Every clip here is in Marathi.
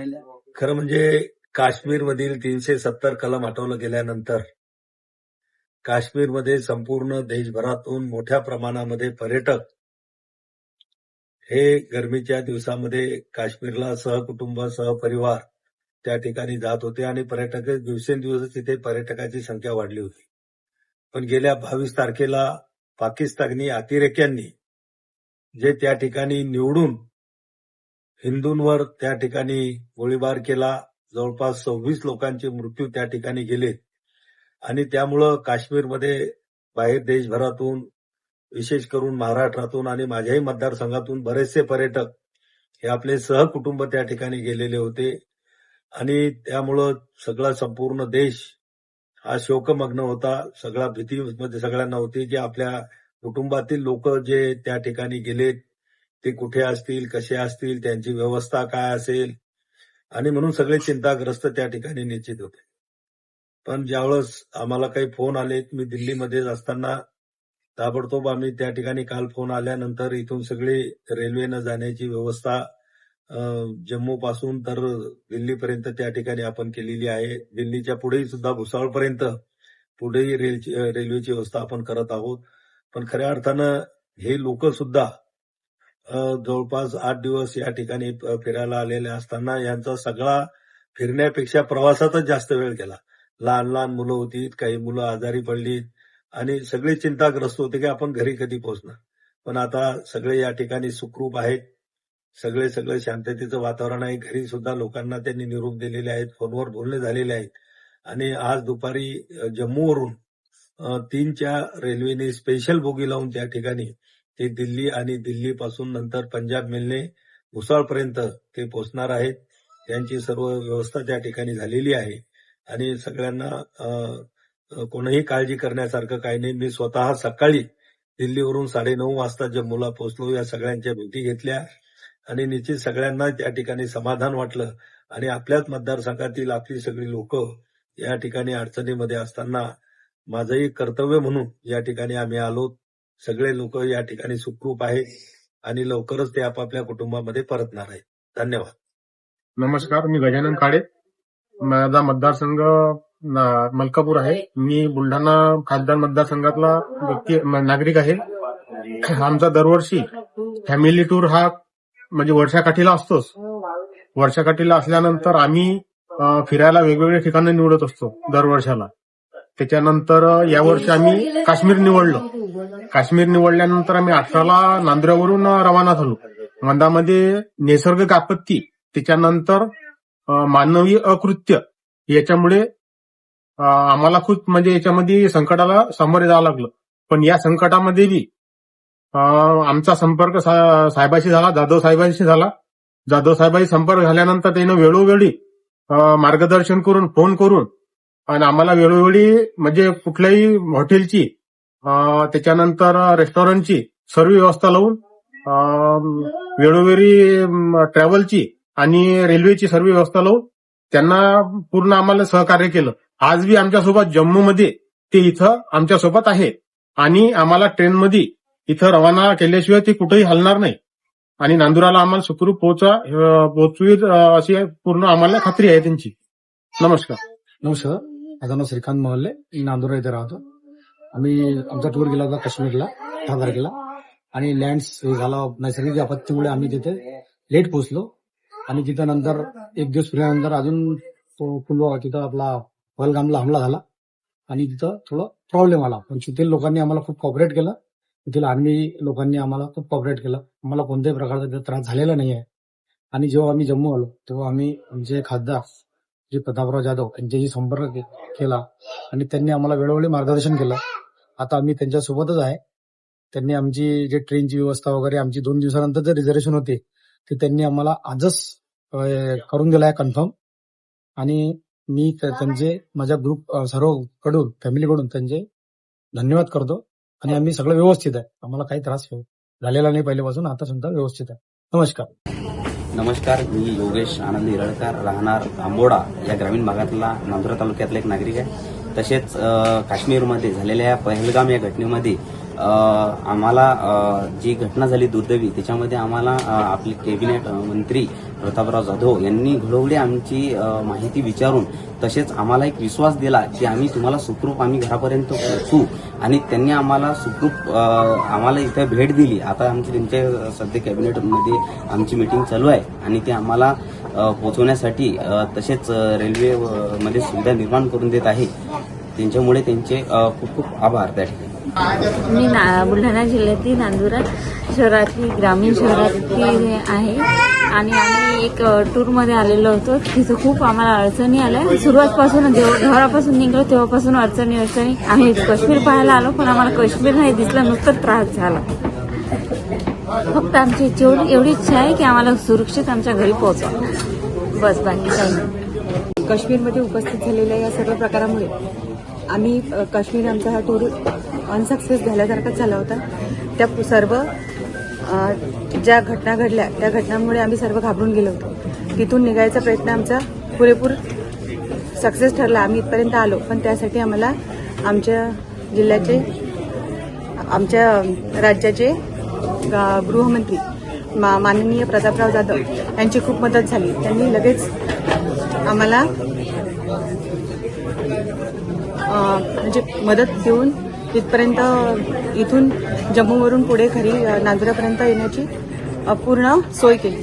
पहिल्या खरं म्हणजे काश्मीरमधील तीनशे सत्तर कलम हटवलं गेल्यानंतर काश्मीरमध्ये संपूर्ण देशभरातून मोठ्या प्रमाणामध्ये पर्यटक हे गरमीच्या दिवसामध्ये काश्मीरला सहकुटुंब सहपरिवार त्या ठिकाणी जात होते आणि पर्यटक दिवसेंदिवस तिथे पर्यटकाची संख्या वाढली होती. पण गेल्या बावीस तारखेला पाकिस्तानी अतिरेक्यांनी जे त्या ठिकाणी निवडून हिंदूंवर त्या ठिकाणी गोळीबार केला. जवळपास सव्वीस लोकांचे मृत्यू त्या ठिकाणी गेले. आणि त्यामुळं काश्मीरमध्ये बाहेर देशभरातून विशेष करून महाराष्ट्रातून आणि माझ्याही मतदारसंघातून बरेचसे पर्यटक हे आपले सहकुटुंब त्या ठिकाणी गेलेले होते. आणि त्यामुळं सगळा संपूर्ण देश हा शोकमग्न होता. सगळा भीतीमध्ये सगळ्यांना होती की आपल्या कुटुंबातील लोक जे त्या ठिकाणी गेलेत ते कुठे असतील कसे असतील त्यांची व्यवस्था काय असेल? आणि म्हणून सगळे चिंताग्रस्त त्या ठिकाणी निश्चित होते. पण ज्यावेळेस आम्हाला काही फोन आलेत मी दिल्लीमध्ये असताना ताबडतोब आम्ही त्या ठिकाणी काल फोन आल्यानंतर इथून सगळी रेल्वेनं जाण्याची व्यवस्था जम्मू पासून तर दिल्लीपर्यंत त्या ठिकाणी आपण केलेली आहे. दिल्लीच्या पुढेही सुद्धा भुसावळपर्यंत पुढेही रेल्वेची व्यवस्था आपण करत आहोत. पण खऱ्या अर्थानं हे लोक सुद्धा जवळपास आठ दिवस या ठिकाणी फिरायला आलेले असताना यांचा सगळा फिरण्यापेक्षा प्रवासातच जास्त वेळ गेला. लहान लहान मुलं होती काही मुलं आजारी पडली आणि सगळे चिंताग्रस्त होते की आपण घरी कधी पोहोचणार. पण आता सगळे या ठिकाणी सुखरूप आहेत. सगळे सगळे शांततेचं वातावरण आहे. घरी सुद्धा लोकांना त्यांनी निरोप दिलेले आहेत फोनवर बोलणे झालेले आहेत. आणि आज दुपारी जम्मूवरून तीनच्या रेल्वेने स्पेशल बोगी लावून त्या ठिकाणी ते दिल्ली आणि दिल्ली पासून नंतर पंजाब मिलने भुसाळपर्यंत ते पोहोचणार आहेत. त्यांची सर्व व्यवस्था त्या ठिकाणी झालेली आहे. आणि सगळ्यांना कोणीही काळजी करण्यासारखं काही नाही. मी स्वतः सकाळी दिल्लीवरून साडेनऊ वाजता जम्मूला पोहोचलो. या सगळ्यांच्या भेटी घेतल्या. आणि निश्चित सगळ्यांना त्या ठिकाणी समाधान वाटलं. आणि आपल्याच मतदारसंघातील आपली सगळी लोक या ठिकाणी अडचणीमध्ये असताना माझंही कर्तव्य म्हणून या ठिकाणी आम्ही आलो. सगळे लोक या ठिकाणी सुखरूप आहेत आणि लवकरच ते आपापल्या कुटुंबामध्ये परतणार आहेत. धन्यवाद. नमस्कार मी गजानन काळे माझा मतदारसंघ मलकापूर आहे. मी बुलढाणा खासदार मतदारसंघातला व्यक्ती नागरिक आहे. आमचा दरवर्षी फॅमिली टूर हा म्हणजे वर्षाकाठीला असतोच. वर्षाकाठीला असल्यानंतर आम्ही फिरायला वेगवेगळ्या ठिकाणी निवडत असतो दरवर्षाला. त्याच्यानंतर या यावर्षी आम्ही काश्मीर निवडलं. काश्मीर निवडल्यानंतर आम्ही अठराला नांदुऱ्यावरून रवाना झालो. मंदामध्ये नैसर्गिक आपत्ती त्याच्यानंतर मानवी अकृत्य याच्यामुळे आम्हाला खूप म्हणजे याच्यामध्ये संकटाला सामोरे जावं लागलं. पण या संकटामध्ये बी आमचा संपर्क सा- साहेबाशी झाला जाधव साहेबांशी झाला. जाधव साहेबांशी संपर्क झाल्यानंतर त्यानं वेळोवेळी मार्गदर्शन करून फोन करून आणि आम्हाला वेळोवेळी म्हणजे कुठल्याही हॉटेलची त्याच्यानंतर रेस्टॉरंटची सर्व व्यवस्था लावून वेळोवेळी ट्रॅव्हलची आणि रेल्वेची सर्व व्यवस्था लावून त्यांना पूर्ण आम्हाला सहकार्य केलं. आज बी आमच्यासोबत जम्मूमध्ये ते इथं आमच्यासोबत आहे आणि आम्हाला ट्रेनमध्ये इथं रवाना केल्याशिवाय ते कुठेही हलणार नाही. आणि नांदुराला आम्हाला सुखरूप पोहोचा पोहोचवी अशी पूर्ण आम्हाला खात्री आहे त्यांची. नमस्कार. नमस्कार. माझं नाव श्रीकांत मोहल्ले मी नांदुरा इथे राहतो. आम्ही आमचा टूर गेला होता काश्मीरला दहा तारखेला आणि लँड झाला नैसर्गिक आपत्तीमुळे आम्ही तिथे लेट पोहोचलो. आणि तिथं नंतर एक दिवस फिरल्यानंतर अजून तो पुलवा तिथं आपला पहलगामला हमला झाला. आणि तिथं थोडं प्रॉब्लेम आला. पण तिथील लोकांनी आम्हाला खूप कॉपरेट केलं. तिथील आर्मी लोकांनी आम्हाला खूप कॉपरेट केलं. आम्हाला कोणत्याही प्रकारचा तिथं त्रास झालेला नाही आहे आणि जेव्हा आम्ही जम्मू आलो तेव्हा आम्ही आमचे खासदार जे प्रतापराव जाधव यांच्याशी संपर्क केला. आणि त्यांनी आम्हाला वेळोवेळी मार्गदर्शन केलं. आता आम्ही त्यांच्यासोबतच आहे. त्यांनी आमची जे ट्रेनची व्यवस्था वगैरे आमची दोन दिवसानंतर जे रिझर्वेशन होते ते त्यांनी आम्हाला आजच करून दिलं आहे कन्फर्म आणि मी त्यांचे माझ्या ग्रुप सर्वकडून फॅमिलीकडून त्यांचे धन्यवाद करतो. आणि आम्ही सगळं व्यवस्थित आहे. आम्हाला काही त्रास झालेला नाही पहिल्यापासून आता सुद्धा व्यवस्थित आहे. नमस्कार. नमस्कार मी योगेश आनंद हिरळकर राहणार आंबोडा या ग्रामीण भागातला नांदुरा तालुक्यातला एक नागरिक आहे. तसेच काश्मीरमध्ये झालेल्या पहलगाम या घटनेमध्ये आम्हाला जी घटना झाली दुर्दैवी त्याच्यामध्ये आम्हाला आपले कॅबिनेट मंत्री प्रतापराव जाधव यांनी घडवली आमची माहिती विचारून तसेच आम्हाला एक विश्वास दिला की आम्ही तुम्हाला सुखरूप आम्ही घरापर्यंत पोहोचू. आणि त्यांनी आम्हाला सुखरूप आम्हाला इथे भेट दिली. आता आमची त्यांच्या सध्या कॅबिनेटमध्ये आमची मीटिंग चालू आहे. आणि ते आम्हाला पोहोचवण्यासाठी तसेच रेल्वेमध्ये सुविधा निर्माण करून देत आहे. त्यांच्यामुळे त्यांचे खूप खूप आभार त्या ठिकाणी. मी ना बुलढाणा जिल्ह्यातील नांदुरा शहरातली ग्रामीण शहरातली आहे. आणि आम्ही एक टूरमध्ये आलेलो होतो. तिथं खूप आम्हाला अडचणी आल्या. सुरुवातपासून जेव्हा घरापासून निघलो तेव्हापासून अडचणी अडचणी आम्ही काश्मीर पाहायला आलो पण आम्हाला काश्मीर नाही दिसला. नुसतं त्रास झाला. फक्त आमची इच्छा एवढी इच्छा आहे की आम्हाला सुरक्षित आमच्या घरी पोहोचवा. बस बाकी काही नाही. काश्मीरमध्ये उपस्थित झालेल्या या सर्व प्रकारामुळे आम्ही काश्मीर आमचा हा टूर अनसक्सेस झाल्यासारखाच झाला होता. त्या सर्व ज्या घटना घडल्या त्या घटनांमुळे आम्ही सर्व घाबरून गेलो होतो. तिथून निघायचा प्रयत्न आमचा पुरेपूर सक्सेस ठरला. आम्ही इथपर्यंत आलो पण त्यासाठी आम्हाला आमच्या जिल्ह्याचे आमच्या राज्याचे गा- गृहमंत्री मा माननीय प्रतापराव जाधव यांची खूप मदत झाली. त्यांनी लगेच आम्हाला म्हणजे मदत देऊन इथपर्यंत इथून जम्मूवरून पुढे घरी नागरापर्यंत येण्याची पूर्ण सोय केली.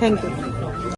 थँक्यू